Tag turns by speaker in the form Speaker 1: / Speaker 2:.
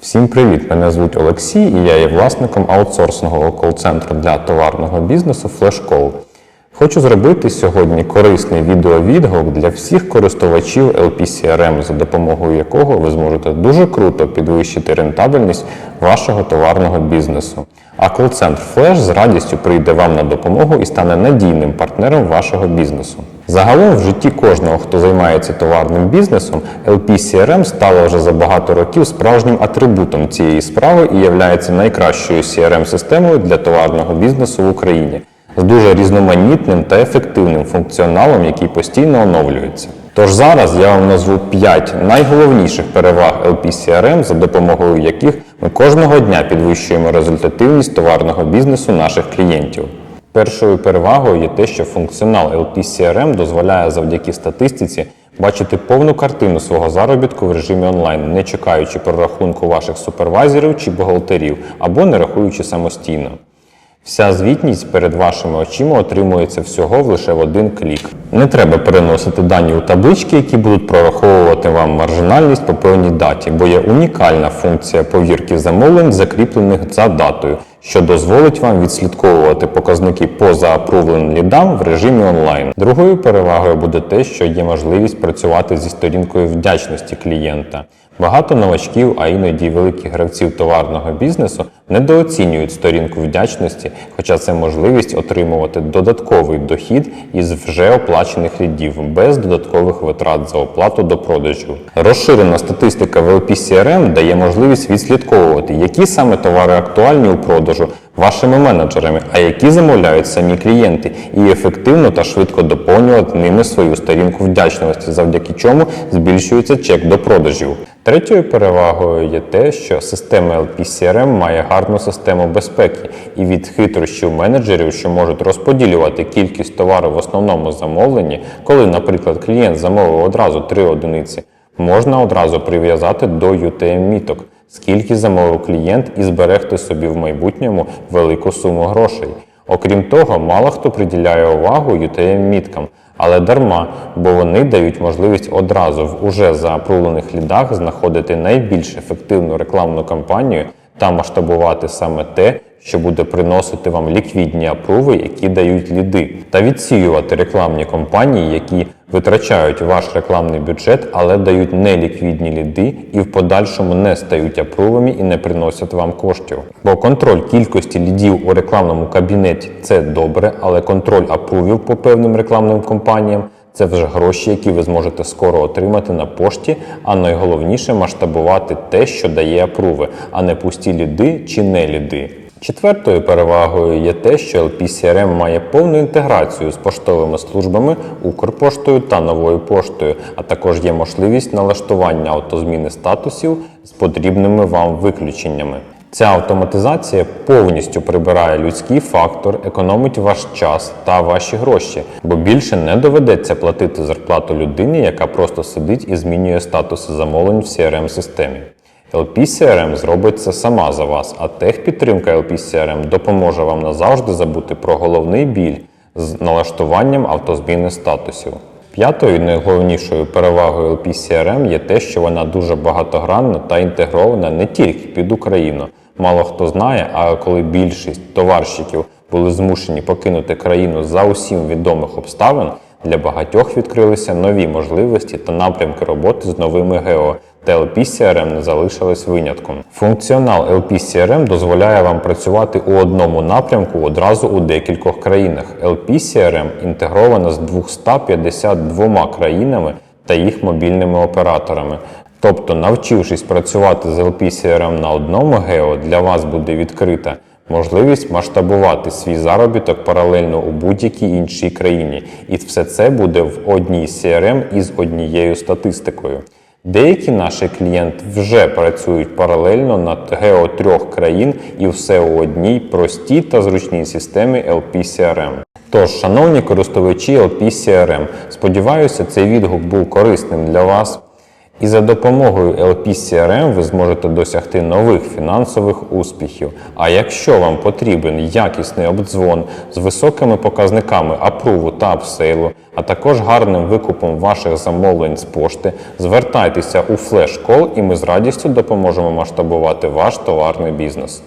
Speaker 1: Всім привіт! Мене звуть Олексій і я є власником аутсорсингового кол-центру для товарного бізнесу FlashCall. Хочу зробити сьогодні корисний відеовідгук для всіх користувачів LPCRM, за допомогою якого ви зможете дуже круто підвищити рентабельність вашого товарного бізнесу. А кол-центр Flash з радістю прийде вам на допомогу і стане надійним партнером вашого бізнесу. Загалом в житті кожного, хто займається товарним бізнесом, LPCRM стало вже за багато років справжнім атрибутом цієї справи і являється найкращою CRM-системою для товарного бізнесу в Україні з дуже різноманітним та ефективним функціоналом, який постійно оновлюється. Тож зараз я вам назву 5 найголовніших переваг LPCRM, за допомогою яких ми кожного дня підвищуємо результативність товарного бізнесу наших клієнтів. Першою перевагою є те, що функціонал LPCRM дозволяє завдяки статистиці бачити повну картину свого заробітку в режимі онлайн, не чекаючи прорахунку ваших супервайзерів чи бухгалтерів або не рахуючи самостійно. Вся звітність перед вашими очима отримується всього в лише в один клік. Не треба переносити дані у таблички, які будуть прораховувати вам маржинальність по певній даті, бо є унікальна функція повірки замовлень, закріплених за датою, що дозволить вам відслідковувати показники по заапрувленим лідам в режимі онлайн. Другою перевагою буде те, що є можливість працювати зі сторінкою вдячності клієнта. Багато новачків, а іноді великих гравців товарного бізнесу недооцінюють сторінку вдячності, хоча це можливість отримувати додатковий дохід із вже оплачених лідів без додаткових витрат за оплату до продажу. Розширена статистика в LPCRM дає можливість відслідковувати, які саме товари актуальні у продажу вашими менеджерами, а які замовляють самі клієнти, і ефективно та швидко доповнювати ними свою сторінку вдячності, завдяки чому збільшується чек до продажів. Третьою перевагою є те, що система LPCRM має гарну систему безпеки і від хитрощів менеджерів, що можуть розподілювати кількість товару в основному замовленні, коли, наприклад, клієнт замовив одразу три одиниці, можна одразу прив'язати до UTM-міток, скільки замовив клієнт і зберегти собі в майбутньому велику суму грошей. Окрім того, мало хто приділяє увагу UTM-міткам, але дарма, бо вони дають можливість одразу в уже заапрулених лідах знаходити найбільш ефективну рекламну кампанію та масштабувати саме те, що буде приносити вам ліквідні апруви, які дають ліди, та відсіювати рекламні кампанії, які витрачають ваш рекламний бюджет, але дають неліквідні ліди і в подальшому не стають апрувами і не приносять вам коштів. Бо контроль кількості лідів у рекламному кабінеті це добре, але контроль апрувів по певним рекламним кампаніям. Це вже гроші, які ви зможете скоро отримати на пошті, а найголовніше масштабувати те, що дає апруви, а не пусті ліди чи не ліди. Четвертою перевагою є те, що LPCRM має повну інтеграцію з поштовими службами, Укрпоштою та новою поштою, а також є можливість налаштування автозміни статусів з потрібними вам виключеннями. Ця автоматизація повністю прибирає людський фактор, економить ваш час та ваші гроші, бо більше не доведеться платити зарплату людині, яка просто сидить і змінює статуси замовлень в CRM-системі. LPCRM зробить це сама за вас, а техпідтримка LPCRM допоможе вам назавжди забути про головний біль з налаштуванням автозміни статусів. П'ятою найголовнішою перевагою LPCRM є те, що вона дуже багатогранна та інтегрована не тільки під Україну. Мало хто знає, а коли більшість товарщиків були змушені покинути країну за усім відомих обставин, для багатьох відкрилися нові можливості та напрямки роботи з новими гео, та LPCRM не залишились винятком. Функціонал LPCRM дозволяє вам працювати у одному напрямку одразу у декількох країнах. LPCRM інтегрована з 252 країнами та їх мобільними операторами. Тобто, навчившись працювати з LPCRM на одному гео, для вас буде відкрита можливість масштабувати свій заробіток паралельно у будь-якій іншій країні. І все це буде в одній CRM із однією статистикою. Деякі наші клієнти вже працюють паралельно над гео трьох країн і все у одній простій та зручній системі LPCRM. Тож, шановні користувачі LPCRM, сподіваюся, цей відгук був корисним для вас. І за допомогою LP CRM ви зможете досягти нових фінансових успіхів. А якщо вам потрібен якісний обдзвон з високими показниками апруву та апсейлу, а також гарним викупом ваших замовлень з пошти, звертайтеся у FlashCall і ми з радістю допоможемо масштабувати ваш товарний бізнес.